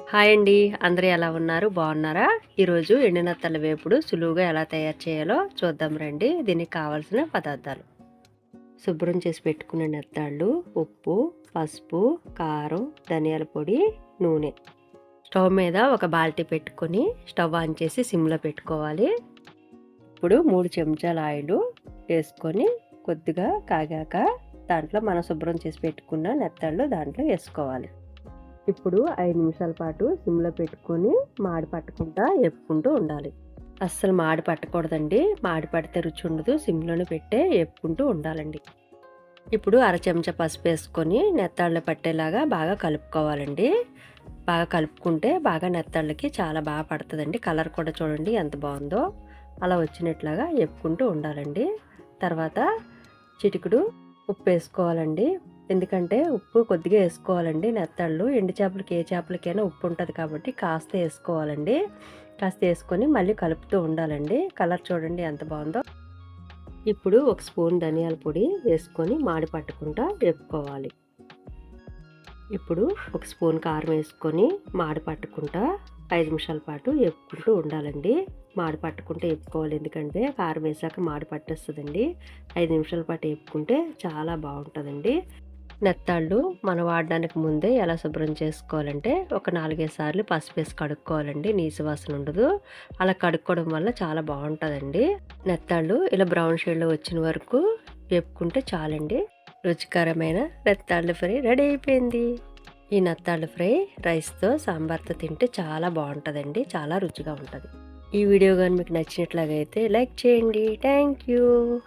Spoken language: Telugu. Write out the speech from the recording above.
హాయ్ అండి. అందరూ ఎలా ఉన్నారు? బాగున్నారా? ఈరోజు ఎండినత్తల వేపుడు సులువుగా ఎలా తయారు చేయాలో చూద్దాం రండి. దీనికి కావాల్సిన పదార్థాలు. శుభ్రం చేసి పెట్టుకున్న నెత్తాళ్ళు ఉప్పు పసుపు కారం ధనియాల పొడి నూనె. స్టవ్ మీద ఒక బాల్టీ పెట్టుకొని స్టవ్ ఆన్ చేసి సిమ్లో పెట్టుకోవాలి. ఇప్పుడు మూడు చెంచాల ఆయిల్ వేసుకొని కొద్దిగా కాగాక దాంట్లో మనం శుభ్రం చేసి పెట్టుకున్న నెత్తాళ్ళు దాంట్లో వేసుకోవాలి. ఇప్పుడు ఐదు నిమిషాల పాటు సిమ్లో పెట్టుకొని మాడి పట్టకుండా ఎప్పుకుంటూ ఉండాలి. అస్సలు మాడి పట్టకూడదండి. మాడి పడితే రుచి ఉండదు. సిమ్లోనే పెట్టే ఎప్పుకుంటూ ఉండాలండి. ఇప్పుడు అర చెంచా పసుపు వేసుకొని నెత్తాళ్ళు పట్టేలాగా బాగా కలుపుకోవాలండి. బాగా కలుపుకుంటే బాగా నెత్తాళ్ళకి చాలా బాగా పడుతుందండి. కలర్ కూడా చూడండి ఎంత బాగుందో. అలా వచ్చినట్లాగా ఎప్పుకుంటూ ఉండాలండి. తర్వాత చిటికుడు ఉప్పు వేసుకోవాలండి. ఎందుకంటే ఉప్పు కొద్దిగా వేసుకోవాలండి నెత్తళ్ళు ఎండు చేపలకి ఏ చేపలకైనా ఉప్పు ఉంటుంది కాబట్టి కాస్త వేసుకోవాలండి. కాస్త వేసుకొని మళ్ళీ కలుపుతూ ఉండాలండి. కలర్ చూడండి ఎంత బాగుందో. ఇప్పుడు ఒక స్పూన్ ధనియాల పొడి వేసుకొని మాడి పట్టుకుంటా వేపుకోవాలి. ఇప్పుడు ఒక స్పూన్ కారం వేసుకొని మాడి పట్టుకుంటా ఐదు నిమిషాల పాటు వేపుకుంటూ ఉండాలండి. మాడి పట్టుకుంటే వేపుకోవాలి ఎందుకంటే కారం వేసాక మాడి పట్టేస్తుందండి. ఐదు నిమిషాల పాటు వేపుకుంటే చాలా బాగుంటుందండి. నెత్తాళ్ళు మనం వాడడానికి ముందే ఎలా శుభ్రం చేసుకోవాలంటే ఒక నాలుగైదు సార్లు పసుపు వేసి కడుక్కోవాలండి. నీసు వాసన ఉండదు. అలా కడుక్కోవడం వల్ల చాలా బాగుంటుందండి. నెత్తాళ్ళు ఇలా బ్రౌన్ షేడ్లో వచ్చిన వరకు వేపుకుంటే చాలండి. రుచికరమైన నెత్తాళ్ళు ఫ్రై రెడీ అయిపోయింది. ఈ నత్తాళ్ళు ఫ్రై రైస్తో సాంబార్తో తింటే చాలా బాగుంటుందండి. చాలా రుచిగా ఉంటుంది. ఈ వీడియో కానీ మీకు నచ్చినట్లయితే లైక్ చేయండి. Thank you